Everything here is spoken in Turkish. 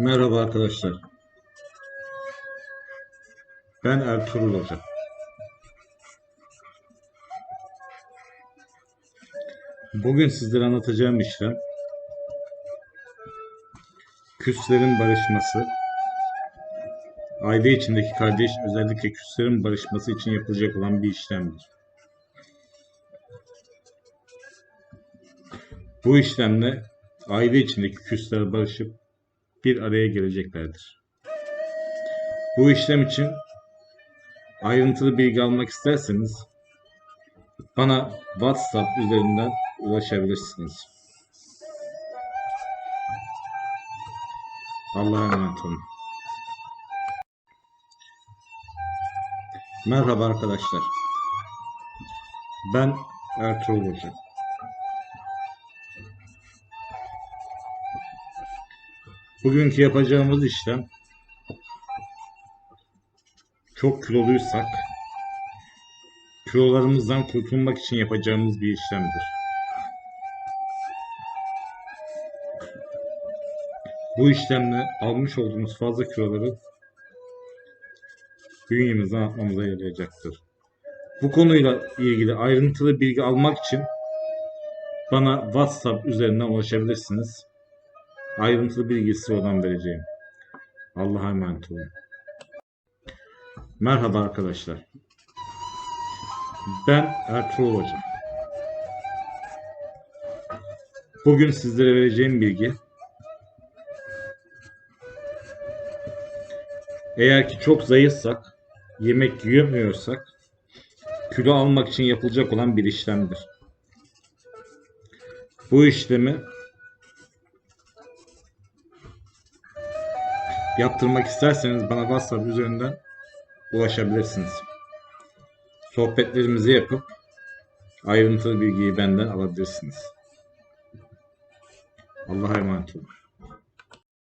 Merhaba arkadaşlar. Ben Ertuğrul Hoca. Bugün sizlere anlatacağım işlem küslerin barışması, aile içindeki kardeş özellikle küslerin barışması için yapılacak olan bir işlemdir. Bu işlemle aile içindeki küsler barışıp bir araya geleceklerdir. Bu işlem için ayrıntılı bilgi almak isterseniz bana WhatsApp üzerinden ulaşabilirsiniz. Allah'a emanet olun. Merhaba arkadaşlar. Ben Ertuğrul Hoca. Bugünkü yapacağımız işlem çok kiloluysak kilolarımızdan kurtulmak için yapacağımız bir işlemdir. Bu işlemle almış olduğumuz fazla kiloları bünyemizden atmamıza yarayacaktır. Bu konuyla ilgili ayrıntılı bilgi almak için bana WhatsApp üzerinden ulaşabilirsiniz. Ayrıntılı bilgiyi size oradan vereceğim. Allah'a emanet olun. Merhaba arkadaşlar. Ben Ertuğrul Hoca. Bugün sizlere vereceğim bilgi eğer ki çok zayıfsak, yemek yiyemiyorsak kilo almak için yapılacak olan bir işlemdir. Bu işlemi yaptırmak isterseniz bana WhatsApp üzerinden ulaşabilirsiniz. Sohbetlerimizi yapıp ayrıntılı bilgiyi benden alabilirsiniz. Allah'a emanet olun.